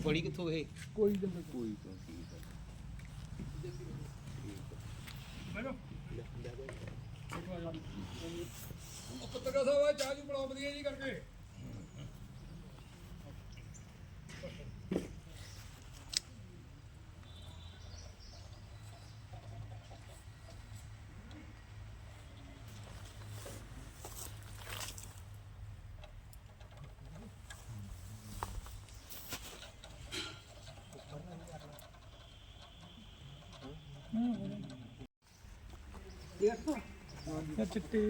ਕਿੱਥੋਂ ਫੜੀ ਕਿੱਥੋਂ ਇਹ? ਕੋਈ ਜੰਗਲ ਕੋਈ ਤਾਂ ਪੱਤਰਕਾਰ ਸਾਹਿਬ ਆ ਚਾਹ ਜੀ ਬਣਾਓ ਵਧੀਆ ਜੀ ਕਰਕੇ। ਚਿੱਟੇ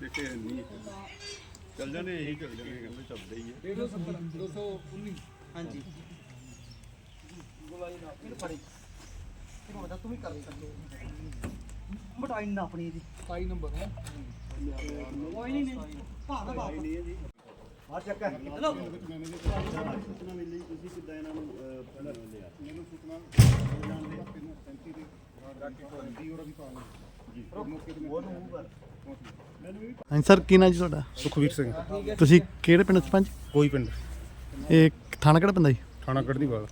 ਚਿੱਟੇ ਨਹੀਂ ਚੱਲ ਜਾਣੇ ਇਹੀ ਚੱਲ ਜਾਣੇ ਕਹਿੰਦੇ ਚੱਲਦੇ ਹੀ ਆ 170 219 ਹਾਂਜੀ ਗੋਲਾਈ ਨਾ ਇਹਨੂੰ ਫੜੀ ਇਹਨੂੰ ਬਤਾ ਤੂੰ ਵੀ ਕਰ ਸਕਦੇ ਮਟਾਈ ਨਾ ਆਪਣੀ ਇਹਦੀ 27 ਨੰਬਰ ਹੈ ਕੋਈ ਨਹੀਂ ਨਹੀਂ ਭਾਅ ਦਾ ਬਾਪ ਆ ਚੱਕ ਚਲੋ ਸੂਚਨਾ ਮਿਲੀ ਤੁਸੀਂ ਕਿੱਦਾਂ ਇਹਨਾਂ ਨੂੰ ਅਹ, ਲਿਆ ਮੈਨੂੰ ਸੁਪਨਾ ਜਾਣਦੇ ਆ 35 ਦੇ ਜਾ ਕੇ ਕੋਈ ਹੋਰ ਵੀ ਪਾਉਣਾ ਜੀ ਮੌਕੇ ਤੇ ਉਹ ਨੂੰ ਕਰ ਹਾਂਜੀ ਸਰ ਕੀ ਨਾਂ ਜੀ ਤੁਹਾਡਾ? ਸੁਖਵੀਰ ਸਿੰਘ। ਤੁਸੀਂ ਕਿਹੜੇ ਪਿੰਡ ਸਰਪੰਚ ਕੋਈ ਪਿੰਡ। ਇਹ ਥਾਣਾ ਕਿਹੜਾ ਪੈਂਦਾ ਜੀ? ਥਾਣਾ ਕੱਢਦੀ ਵਾਲ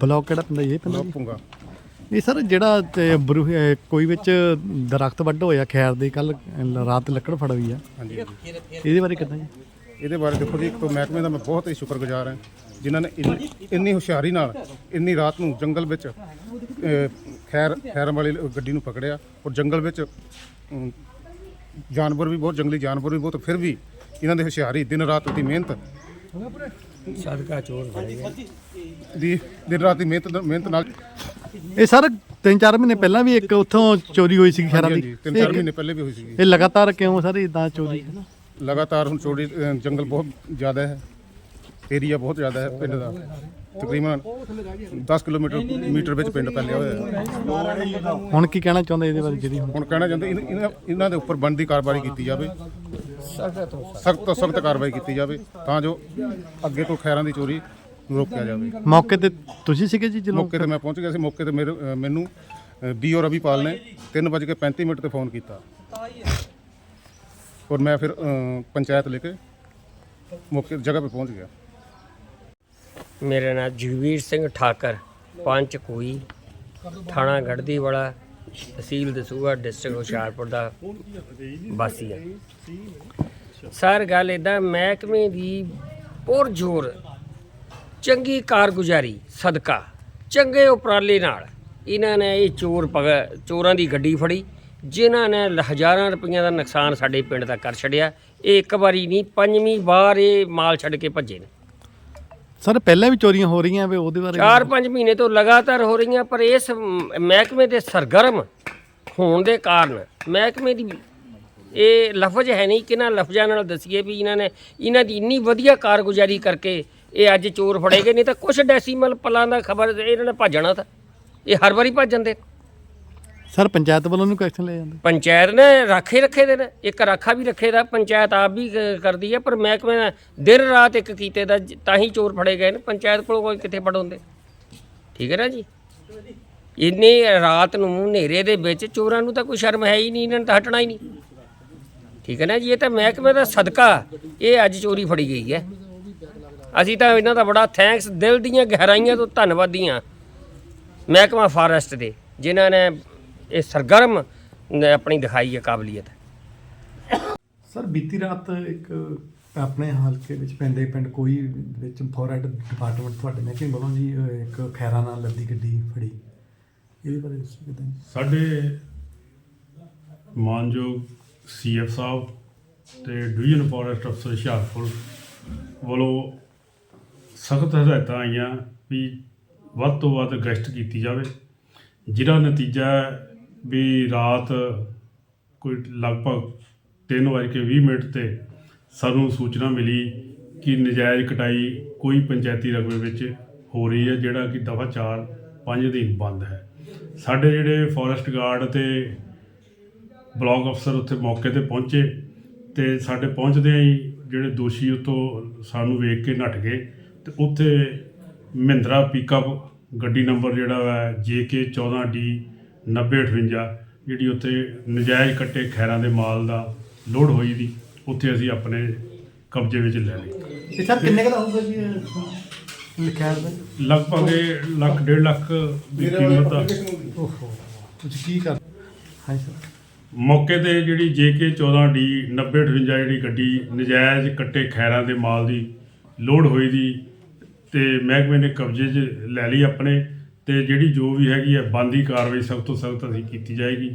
ਬਲਾਕ ਕਿਹੜਾ ਪੈਂਦਾ ਜੀ ਇਹ ਜੀ? ਪੁੰਗਾ ਇਹ ਸਰ ਜਿਹੜਾ ਤੇ ਬਰੂ- ਇਹ ਕੋਈ ਵਿੱਚ ਦਰਖਤ ਵੱਢ ਹੋਇਆ ਖੈਰ ਦੇ ਕੱਲ ਰਾਤ ਲੱਕੜ ਫੜ ਹੋਈ ਆ। ਹਾਂਜੀ ਹਾਂਜੀ। ਇਹਦੇ ਬਾਰੇ ਕਿੱਦਾਂ ਜੀ? ਇਹਦੇ ਬਾਰੇ ਦੇਖੋ ਜੀ ਇੱਕ ਤੋਂ ਮਹਿਕਮੇ ਦਾ ਮੈਂ ਬਹੁਤ ਹੀ ਸ਼ੁਕਰਗੁਜ਼ਾਰ ਹਾਂ ਜਿਨ੍ਹਾਂ ਨੇ ਇੰਨੀ- ਇੰਨੀ ਹੁਸ਼ਿਆਰੀ ਨਾਲ ਇੰਨੀ ਰਾਤ ਨੂੰ ਜੰਗਲ ਵਿੱਚ ਅਹ, ਖੈਰ ਖੈਰ ਵਾਲੀ ਗੱਡੀ ਨੂੰ ਪਕੜਿਆ ਔਰ ਜੰਗਲ ਵਿੱਚ ਅਮ, ਜਾਨਵਰ ਵੀ ਬਹੁਤ ਜੰਗਲੀ ਜਾਨਵਰ ਵੀ ਬਹੁਤ ਫਿਰ ਵੀ ਇਹਨਾਂ ਦੀ ਹੁਸ਼ਿਆਰੀ ਦਿਨ ਰਾਤ ਦੀ ਮਿਹਨਤ। ਸਦਕਾ ਚੋਰ ਫੜੇ ਗਏ। ਦੀ ਦਿਨ ਰਾਤ ਦੀ ਮਿਹਨਤ ਮਿਹਨਤ ਨਾਲ। ਇਹ ਸਰ 3-4 ਮਹੀਨੇ ਪਹਿਲਾਂ ਵੀ ਇੱਕ ਉੱਥੋਂ ਚੋਰੀ ਹੋਈ ਸੀ ਖੈਰਾਂ ਹਾਂਜੀ ਦੀ ਤਿੰਨ ਚਾਰ ਮਹੀਨੇ ਪਹਿਲੇ ਵੀ ਹੋਈ ਸੀ ਇਹ ਲਗਾਤਾਰ ਕਿਉਂ ਸਰ ਇਦਾਂ ਚੋਰੀ? ਲਗਾਤਾਰ ਹੁਣ ਚੋਰੀ ਜੰਗਲ ਬਹੁਤ ਜ਼ਿਆਦਾ ਹੈ। ਏਰੀਆ ਬਹੁਤ ਜ਼ਿਆਦਾ ਹੈ ਪਿੰਡ ਦਾ। ਤਕਰੀਬਨ 10 ਕਿਲੋਮੀਟਰ ਮੀਟਰ ਵਿੱਚ ਪਿੰਡ ਫੈਲਿਆ ਹੋਇਆ। ਹੈ ਹੁਣ ਕੀ ਕਹਿਣਾ ਚਾਹੁੰਦੇ ਇਹਦੇ ਬਾਰੇ ਜਿਹੜੀ ਹੁਣ ਹੁਣ ਕਹਿਣਾ ਚਾਹੁੰਦੇ ਇਨ- ਇਹਨਾਂ ਇਹਨਾਂ ਦੇ ਉੱਪਰ ਬਣਦੀ ਕਾਰਵਾਈ ਕੀਤੀ ਜਾਵੇ। ਸਖਤ ਤੋਂ ਸਖਤ ਕਾਰਵਾਈ ਕੀਤੀ ਜਾਵੇ ਤਾਂ ਜੋ ਅੱਗੇ ਤੋਂ ਖੈਰਾਂ ਦੀ ਚੋਰੀ ਨੂੰ ਰੋਕਿਆ ਜਾਵੇ। ਮੌਕੇ ਤੇ ਤੁਸੀਂ ਸੀਗੇ ਜੀ ਜਦੋਂ? ਮੌਕੇ ਤੇ ਮੈਂ ਪਹੁੰਚ ਗਿਆ ਸੀ। ਮੌਕੇ ਤੇ ਮੇਰੇ ਅ, ਮੈਨੂੰ ਬੀਓ ਰਵੀਪਾਲ ਨੇ 3:35 ਮਿੰਟ ਤੇ ਫੋਨ ਕੀਤਾ। ਔਰ ਮੈਂ ਫਿਰ ਅ, ਪੰਚਾਇਤ ਲੈ ਕੇ ਮੌਕੇ ਜਗ੍ਹਾ 'ਤੇ ਪਹੁੰਚ ਗਿਆ। ਮੇਰਾ ਨਾਮ ਜਗਵੀਰ ਸਿੰਘ ਠਾਕਰ ਪੰਚ ਕੋਈ, ਥਾਣਾ ਗੜਦੀ ਵਾਲਾ ਤਹਿਸੀਲ ਦਸੂਹਾ, ਡਿਸਟ੍ਰਿਕਟ ਹੁਸ਼ਿਆਰਪੁਰ ਦਾ ਵਾਸੀ ਹੈ। ਸਰ, ਗੱਲ ਇਦਾਂ ਮਹਿਕਮੇ ਦੀ ਪੁਰ ਜ਼ੋਰ ਚੰਗੀ ਕਾਰਗੁਜ਼ਾਰੀ, ਸਦਕਾ, ਚੰਗੇ ਉਪਰਾਲੇ ਨਾਲ ਇਹਨਾਂ ਨੇ ਇਹ ਚੋਰ ਪਗ, ਚੋਰਾਂ ਦੀ ਗੱਡੀ ਫੜੀ, ਜਿਨ੍ਹਾਂ ਨੇ ਹਜ਼ਾਰਾਂ ਰੁਪਈਆਂ ਦਾ ਨੁਕਸਾਨ ਸਾਡੇ ਪਿੰਡ ਦਾ ਕਰ ਛੱਡਿਆ। ਇਹ ਇੱਕ ਵਾਰੀ ਨਹੀਂ, ਪੰਜਵੀਂ ਵਾਰ ਇਹ ਮਾਲ ਛੱਡ ਕੇ ਭੱਜੇ ਨੇ। ਸਰ ਪਹਿਲਾਂ ਵੀ ਚੋਰੀਆਂ ਹੋ ਰਹੀਆਂ ਵੇ ਉਹਦੇ ਬਾਰੇ ਚਾਰ ਪੰਜ ਮਹੀਨੇ ਤੋਂ ਲਗਾਤਾਰ ਹੋ ਰਹੀਆਂ ਪਰ ਇਸ ਮਹਿਕਮੇ ਦੇ ਸਰਗਰਮ ਹੋਣ ਦੇ ਕਾਰਨ ਮਹਿਕਮੇ ਦੀ ਇਹ ਲਫ਼ਜ਼ ਹੈ ਨਹੀਂ ਕਿਹਨਾਂ ਲਫ਼ਜ਼ਾਂ ਨਾਲ ਦਸੀਏ ਵੀ ਇਹਨਾਂ ਨੇ ਇਹਨਾਂ ਦੀ ਇੰਨੀ ਵਧੀਆ ਕਾਰਗੁਜ਼ਾਰੀ ਕਰਕੇ ਇਹ ਅੱਜ ਚੋਰ ਫੜੇ ਗਏ ਨਹੀਂ ਤਾਂ ਕੁਝ ਡੈਸੀਮਲ ਪਲਾਂ ਦਾ ਖਬਰ ਇਹਨਾਂ ਨੇ ਭੱਜਣਾ ਤਾਂ। ਇਹ ਹਰ ਵਾਰੀ ਭੱਜ ਜਾਂਦੇ ਸਰ, ਪੰਚਾਇਤ ਵੱਲੋਂ ਨੂੰ ਐਕਸ਼ਨ ਲਿਆ ਜਾਂਦਾ? ਪੰਚਾਇਤ ਨੇ ਰਾਖੇ ਰੱਖੇ ਦੇ ਨੇ। ਇੱਕ ਰਾਖਾ ਵੀ ਰੱਖੇ ਦਾ, ਪੰਚਾਇਤ ਆਪ ਵੀ ਕ- ਕਰਦੀ ਹੈ ਪਰ ਮਹਿਕਮੇ ਨੇ ਦਿਨ ਰਾਤ ਇੱਕ ਕੀਤੇ ਦਾ, ਜ- ਤਾਂ ਹੀ ਚੋਰ ਫੜੇ ਗਏ ਨੇ। ਪੰਚਾਇਤ ਕੋਲ ਕੋਈ ਕਿੱਥੇ ਫੜਾਉਂਦੇ ਠੀਕ ਹੈ ਨਾ ਜੀ? ਇੰਨੇ ਰਾਤ ਨੂੰ ਹਨੇਰੇ ਦੇ ਵਿੱਚ ਚੋਰਾਂ ਨੂੰ ਤਾਂ ਕੋਈ ਸ਼ਰਮ ਹੈ ਹੀ ਨਹੀਂ, ਇਹਨਾਂ ਨੇ ਤਾਂ ਹਟਣਾ ਹੀ ਨਹੀਂ। ਠੀਕ ਹੈ ਨਾ ਜੀ? ਇਹ ਤਾਂ ਮਹਿਕਮੇ ਦਾ ਸਦਕਾ। ਇਹ ਅੱਜ ਚੋਰੀ ਫੜੀ ਗਈ ਹੈ। ਅਸੀਂ ਤਾਂ ਇਹਨਾਂ ਦਾ ਬੜਾ ਥੈਂਕਸ ਦਿਲ ਦੀਆਂ ਗਹਿਰਾਈਆਂ ਤੋਂ ਧੰਨਵਾਦੀ ਹਾਂ। ਮਹਿਕਮਾ ਫਾਰੈਸਟ ਦੇ, ਜਿਨ੍ਹਾਂ ਨੇ ਇਹ ਸਰਗਰਮ ਨੇ ਆਪਣੀ ਦਿਖਾਈ ਹੈ ਕਾਬਲੀਅਤ। ਸਰ ਬੀਤੀ ਰਾਤ ਇੱਕ ਆਪਣੇ ਹਲਕੇ ਵਿੱਚ ਪੈਂਦੇ ਪਿੰਡ ਕੋਈ ਵਿੱਚ ਫੋਰੈਟ ਡਿਪਾਰਟਮੈਂਟ ਤੁਹਾਡੇ ਨੇ ਕਿ ਵੱਲੋਂ ਜੀ ਇੱਕ ਖੈਰਾਂ ਨਾਲ ਲੱਦੀ ਗੱਡੀ ਫੜੀ। ਇਹਦੇ ਬਾਰੇ ਦੱਸੋ ਕਿਦਾਂ? ਸਾਡੇ ਮਾਨਯੋਗ ਸੀਐਫ ਸਾਹਿਬ ਤੇ ਡਿਵੀਜ਼ਨ ਫੋਰੈਸਟ ਅਫਸਰ ਹੁਸ਼ਿਆਰਪੁਰ ਵੱਲੋਂ ਸਖਤ ਹਦਾਇਤਾਂ ਆਈਆਂ ਵੀ ਵੱਧ ਤੋਂ ਵੱਧ ਗਸ਼ਤ ਕੀਤੀ ਜਾਵੇ। ਜਿਹਦਾ ਨਤੀਜਾ ਵੀ ਰਾਤ ਕੋਈ ਲਗਭਗ 3:20 ਮਿੰਟ ਤੇ ਸਾਨੂੰ ਸੂਚਨਾ ਮਿਲੀ ਕਿ ਨਜਾਇਜ਼ ਕਟਾਈ ਕੋਈ ਪੰਚਾਇਤੀ ਰਕਬੇ ਵਿੱਚ ਹੋ ਰਹੀ ਹੈ, ਜਿਹੜਾ ਕਿ ਦਫਾ 4 5 ਅਧੀਨ ਬੰਦ ਹੈ। ਸਾਡੇ ਜਿਹੜੇ ਫੋਰੈਸਟ ਗਾਰਡ ਤੇ ਬਲਾਕ ਅਫਸਰ ਉੱਥੇ ਮੌਕੇ ਤੇ ਪਹੁੰਚੇ ਤੇ ਸਾਡੇ ਪਹੁੰਚਦਿਆਂ ਹੀ ਜਿਹੜੇ ਦੋਸ਼ੀ ਉਤੋਂ ਸਾਨੂੰ ਵੇਖ ਕੇ ਨੱਠ ਗਏ ਤੇ ਉੱਥੇ ਮਹਿੰਦਰਾ ਪਿਕਅਪ ਗੱਡੀ ਨੰਬਰ ਜਿਹੜਾ ਵਾ JK 14D 9058 ਜਿਹੜੀ ਉੱਥੇ ਨਜਾਇਜ਼ ਕੱਟੇ ਖੈਰਾਂ ਦੇ ਮਾਲ ਦਾ ਲੋਡ ਹੋਈ ਦੀ ਉੱਥੇ ਅਸੀਂ ਆਪਣੇ ਕਬਜ਼ੇ ਵਿੱਚ ਲੈ ਲਈ ਇਹ ਸਰ ਕਿੰਨੇ ਕੁ ਦਾ ਹੋਊਗਾ ਜੀ ਇਹ? ਲਿਖਿਆ ਹੈ ਲਗਭਗ ਇਹ ਲੱਖ ਡੇਢ ਲੱਖ ਦੀ ਕੀਮਤ ਆ। ਓਹੋ। ਤੁਸੀਂ ਕੀ ਕਰ ਹਾਂਜੀ ਸਰ। ਮੌਕੇ ਤੇ ਜਿਹੜੀ JK 14D 9058 ਜਿਹੜੀ ਗੱਡੀ ਨਜਾਇਜ਼ ਕੱਟੇ ਖੈਰਾਂ ਦੇ ਮਾਲ ਦੀ ਲੋਡ ਹੋਈ ਦੀ ਤੇ ਮਹਿਕਮੇ ਨੇ ਕਬਜ਼ੇ 'ਚ ਲੈ ਲਈ ਆਪਣੇ। ਤੇ ਜਿਹੜੀ ਜੋ ਵੀ ਹੈਗੀ ਹੈ ਬੰਦੀ ਕਾਰਵਾਈ ਸਖਤ ਤੋਂ ਸਖਤ ਅਸੀਂ ਕੀਤੀ ਜਾਏਗੀ।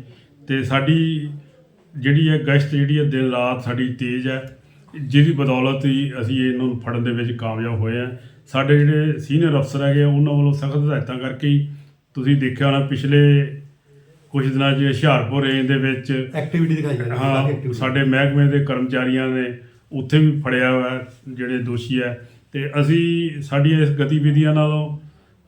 ਤੇ ਸਾਡੀ ਜਿਹੜੀ ਹੈ ਗਸ਼ਤ ਜਿਹੜੀ ਹੈ ਦਿਨ ਰਾਤ ਸਾਡੀ ਤੇਜ਼ ਹੈ। ਜਿਹਦੀ ਬਦੌਲਤ ਹੀ ਅਸੀਂ ਇਹਨਾਂ ਨੂੰ ਫੜਨ ਦੇ ਵਿੱਚ ਕਾਮਯਾਬ ਹੋਏ ਆ ਸਾਡੇ ਜਿਹੜੇ ਸੀਨੀਅਰ ਅਫਸਰ ਹੈਗੇ ਉਹਨਾਂ ਵੱਲੋਂ ਸਖਤ ਹਦਾਇਤਾਂ ਕਰਕੇ ਹੀ ਤੁਸੀਂ ਦੇਖਿਆ ਹੋਣਾ ਪਿਛਲੇ ਕੁਝ ਦਿਨਾਂ 'ਚ ਹੁਸ਼ਿਆਰਪੁਰ ਰੇਂਜ ਦੇ ਵਿੱਚ ਐਕਟੀਵਿਟੀ ਦਿਖਾਈ ਜਾ ਰਹੀ ਹੈ। ਸਾਡੇ ਮਹਿਕਮੇ ਦੇ ਕਰਮਚਾਰੀਆਂ ਨੇ ਉੱਥੇ ਵੀ ਫੜਿਆ ਹੋਇਆ ਜਿਹੜੇ ਦੋਸ਼ੀ ਹੈ। ਤੇ ਅਸੀਂ ਸਾਡੀਆਂ ਇਸ ਗਤੀਵਿਧੀਆਂ ਨਾਲੋਂ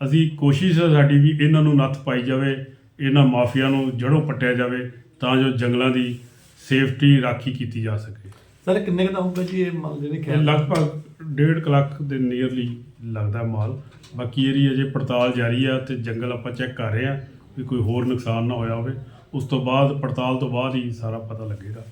ਅਸੀਂ ਕੋਸ਼ਿਸ਼ ਹੈ ਸਾਡੀ ਵੀ ਇਹਨਾਂ ਨੂੰ ਨੱਥ ਪਾਈ ਜਾਵੇ ਇਹਨਾਂ ਮਾਫੀਆ ਨੂੰ ਜੜੋਂ ਪੱਟਿਆ ਜਾਵੇ ਤਾਂ ਜੋ ਜੰਗਲਾਂ ਦੀ ਸੇਫਟੀ ਰਾਖੀ ਕੀਤੀ ਜਾ ਸਕੇ। ਸਰ ਕਿੰਨੇ ਕੁ ਦਾ ਹੋਊਗਾ ਜੀ ਇਹ ਮਾਲ ਜਿਹੜੇ ਖੈਰ? ਲਗਭਗ ਡੇਢ ਕੁ ਲੱਖ ਦੇ ਨੀਅਰਲੀ ਲੱਗਦਾ ਮਾਲ। ਬਾਕੀ ਇਹਦੀ ਅਜੇ ਪੜਤਾਲ ਜਾਰੀ ਆ ਤੇ ਜੰਗਲ ਆਪਾਂ ਚੈੱਕ ਕਰ ਰਹੇ ਆ ਵੀ ਕੋਈ ਹੋਰ ਨੁਕਸਾਨ ਨਾ ਹੋਇਆ ਹੋਵੇ। ਉਸ ਤੋਂ ਬਾਅਦ ਪੜਤਾਲ ਤੋਂ ਬਾਅਦ ਹੀ ਸਾਰਾ ਪਤਾ ਲੱਗੇਗਾ।